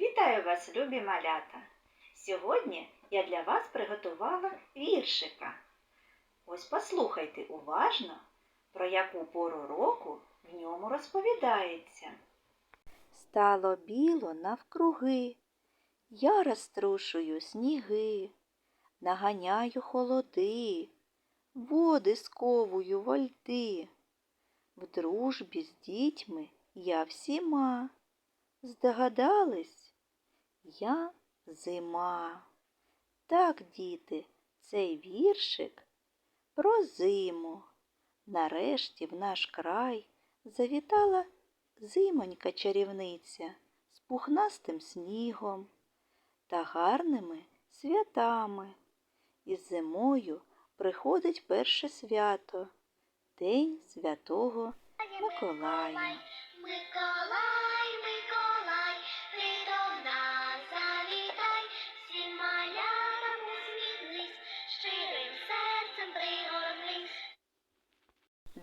Вітаю вас, любі малята! Сьогодні я для вас приготувала віршика. Ось послухайте уважно, про яку пору року в ньому розповідається. Стало біло навкруги, я розтрушую сніги, наганяю холоди, води сковую во льди. В дружбі з дітьми я всіма. Здогадались? Я зима. Так, діти, цей віршик про зиму. Нарешті в наш край завітала зимонька чарівниця з пухнастим снігом та гарними святами. І зимою приходить перше свято День Святого Миколая. Миколай,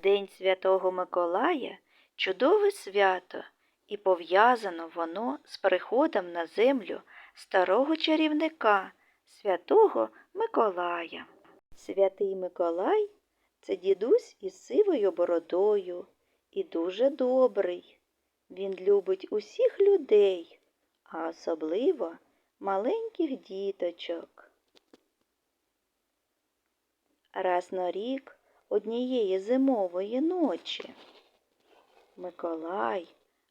День Святого Миколая чудове свято, і пов'язано воно з приходом на землю старого чарівника, святого Миколая. Святий Миколай це дідусь із сивою бородою і дуже добрий. Він любить усіх людей, а особливо маленьких діточок. Раз на рік однієї зимової ночі Миколай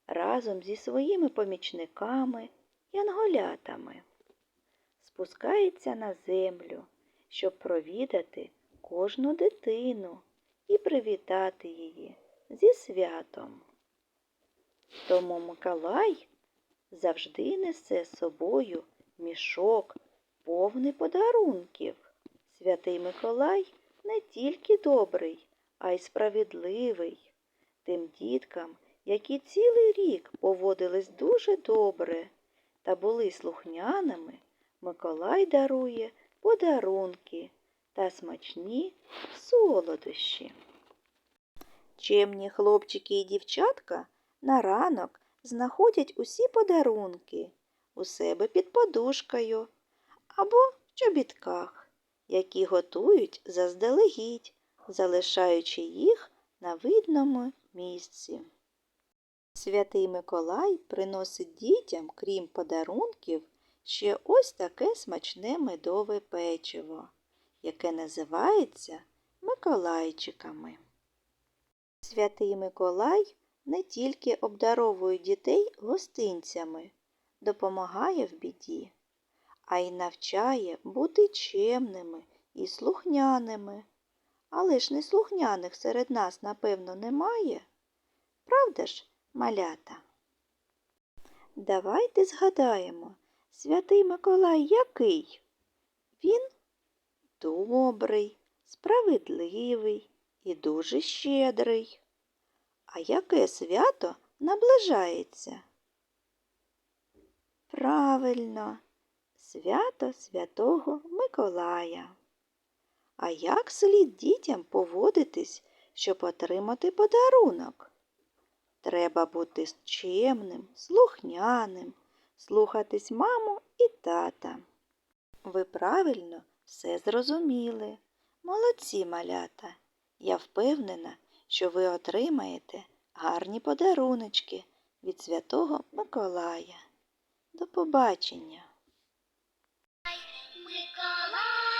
разом зі своїми помічниками янголятами спускається на землю, щоб провідати кожну дитину і привітати її зі святом. Тому Миколай завжди несе з собою мішок повний подарунків. Святий Миколай не тільки добрий, а й справедливий. Тим діткам, які цілий рік поводились дуже добре та були слухняними, Миколай дарує подарунки та смачні солодощі. Чемні хлопчики і дівчатка на ранок знаходять усі подарунки у себе під подушкою або в чобітках, які готують заздалегідь, залишаючи їх на видному місці. Святий Миколай приносить дітям, крім подарунків, ще ось таке смачне медове печиво, яке називається Миколайчиками. Святий Миколай не тільки обдаровує дітей гостинцями, допомагає в біді, а й навчає бути чемними і слухняними. Але ж неслухняних серед нас, напевно, немає. Правда ж, малята? Давайте згадаємо, святий Миколай який? Він добрий, справедливий і дуже щедрий. А яке свято наближається? Правильно, свято Святого Миколая. А як слід дітям поводитись, щоб отримати подарунок? Треба бути чемним, слухняним, слухатись маму і тата. Ви правильно все зрозуміли. Молодці малята. Я впевнена, що ви отримаєте гарні подаруночки від Святого Миколая. До побачення! Nicolas.